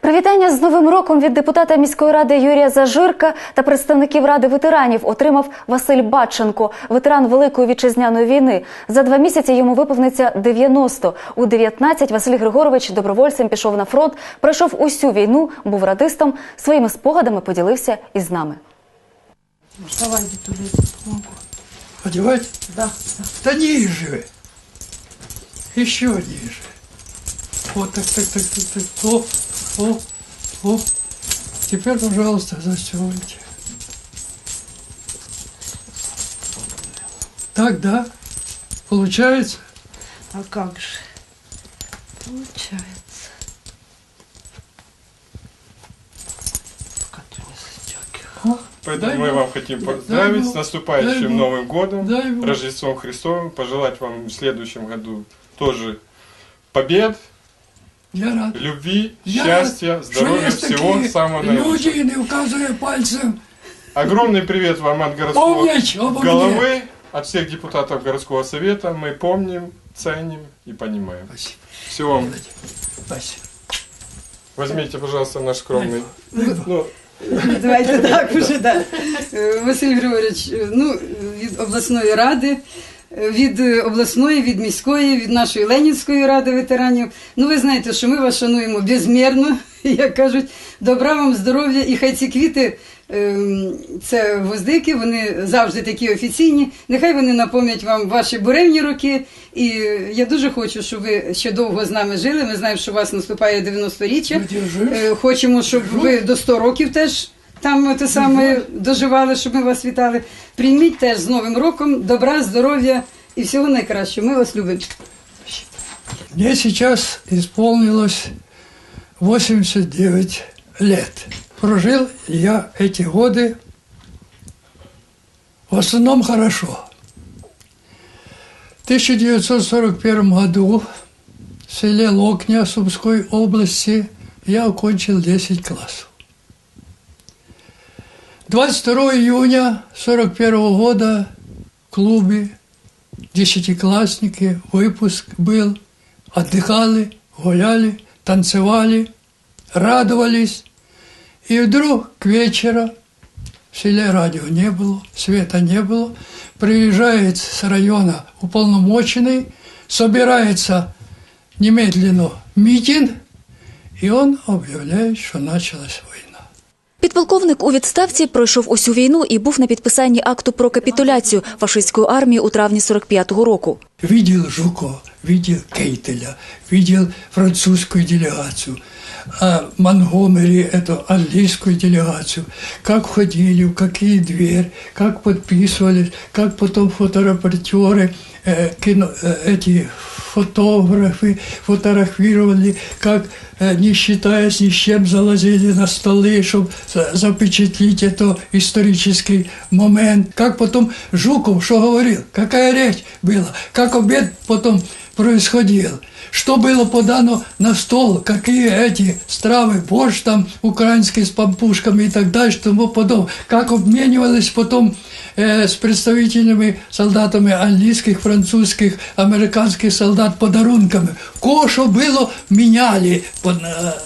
Привітання з Новим роком від депутата міської ради Юрія Зажирка та представників ради ветеранів отримав Василь Батченко, ветеран Великої вітчизняної війни. За два місяці йому виповниться 90. У 19 Василь Григорович добровольцем пішов на фронт, пройшов усю війну, був радистом. Своїми спогадами поділився із нами. Давай, тобі помогу. Одевать? Да. Да ниже. Еще ниже. Вот так, так, так, так, так. О, о. Теперь, пожалуйста, застегните. Так, да? Получается? А как же? Получается. Пока ты не застегивай. О, Поэтому дай мы вам хотим поздравить с наступающим Дай. Новым годом, Дай. Рождеством Христовым, пожелать вам в следующем году тоже побед, Я рад. любви, Я счастья, рад, здоровья, всего такие самого Люди, наилучшего. не указывая пальцем. Огромный привет вам от городского Помнить обо мне. головы, от всех депутатов городского совета. Мы помним, ценим и понимаем. Спасибо. Всего вам. Спасибо. Возьмите, пожалуйста, наш скромный. Ну, Давайте так уже, да. Василь Григорович, е, ну, від обласної ради, від е, обласної, від міської, від нашої Ленінської ради ветеранів. Ну, ви знаєте, що ми вас шануємо безмірно, як кажуть, добра вам, здоров'я, і хай ці квіти, ем, це гвоздики, вони завжди такі офіційні. Нехай вони напомнять вам ваші буремні роки. І е, я дуже хочу, щоб ви ще довго з нами жили. Ми знаємо, що у вас наступає 90-річчя. Е, Хочемо, щоб ви до 100 років теж там те саме доживали, щоб ми вас вітали. Прийміть теж з Новим роком, добра, здоров'я і всього найкращого. Ми вас любимо. Мне сейчас исполнилось 89 лет. Прожил я эти годы в основном хорошо. В 1941 году в селе Локня Сумской области я окончил 10 классов. 22 июня 1941 года в клубе десятиклассники, выпуск был, отдыхали, гуляли, танцевали, радовались. И вдруг к вечеру в селе радио не было, света не было, приезжает с района уполномоченный, собирается немедленно митинг, и он объявляет, что началась война. Підполковник у відставці пройшов усю війну і був на підписанні акту про капітуляцію фашистської армії у травні 45-го року. Видел Жукова, видел Кейтеля, видел французскую делегацию, а Монгомери, эту английскую делегацию, как входили, в какие дверь, как подписывались, как потом фоторепортеры, кино, эти фотографы фотографировали, как, не считаясь ни с чем, залазили на столы, чтобы запечатлить это исторический момент. Как потом Жуков что говорил, какая речь была, как обед потом происходил, что было подано на стол, какие эти стравы, борщ там украинский с пампушками и так дальше, тому подобное, как обменивались потом э, с представителями, солдатами английских, французских, американских солдат подарунками. Кого было, меняли э,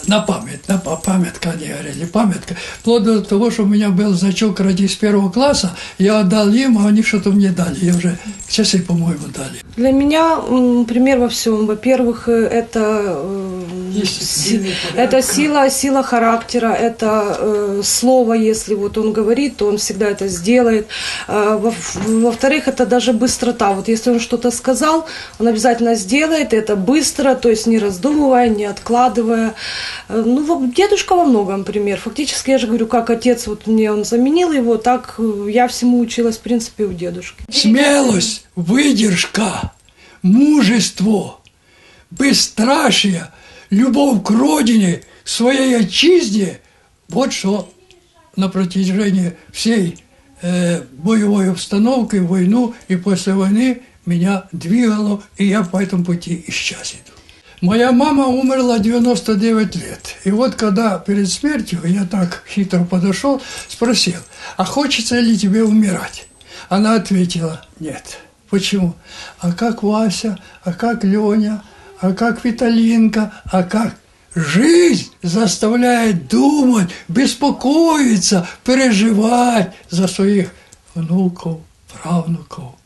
на память, на па- памятка, они говорили, памятка. Вплоть до того, что у меня был значок радист первого класса, я отдал им, а они что-то мне дали. Я уже часы, по-моему, дали. Для меня пример во всем. Во-первых, э, это, э, это сила, сила характера, это э, слово, если вот он говорит, то он всегда это сделает. Во- Во-вторых, это даже быстрота. Вот если он что-то сказал, он обязательно сделает это быстро, то есть не раздумывая, не откладывая. Э, Ну, во- дедушка во многом пример. Фактически, я же говорю, как отец вот мне он заменил его, так э, я всему училась, в принципе, у дедушки. Смелость, выдержка, мужество, бесстрашие, любовь к родине, своей отчизне – вот что на протяжении всей э, боевой обстановки, войну и после войны меня двигало, и я по этому пути и сейчас иду. Моя мама умерла 99 лет. И вот когда перед смертью я так хитро подошел, спросил, а хочется ли тебе умирать? Она ответила, нет. Почему? А как Вася, а как Леня, а как Виталинка, а как жизнь заставляет думать, беспокоиться, переживать за своих внуков, правнуков.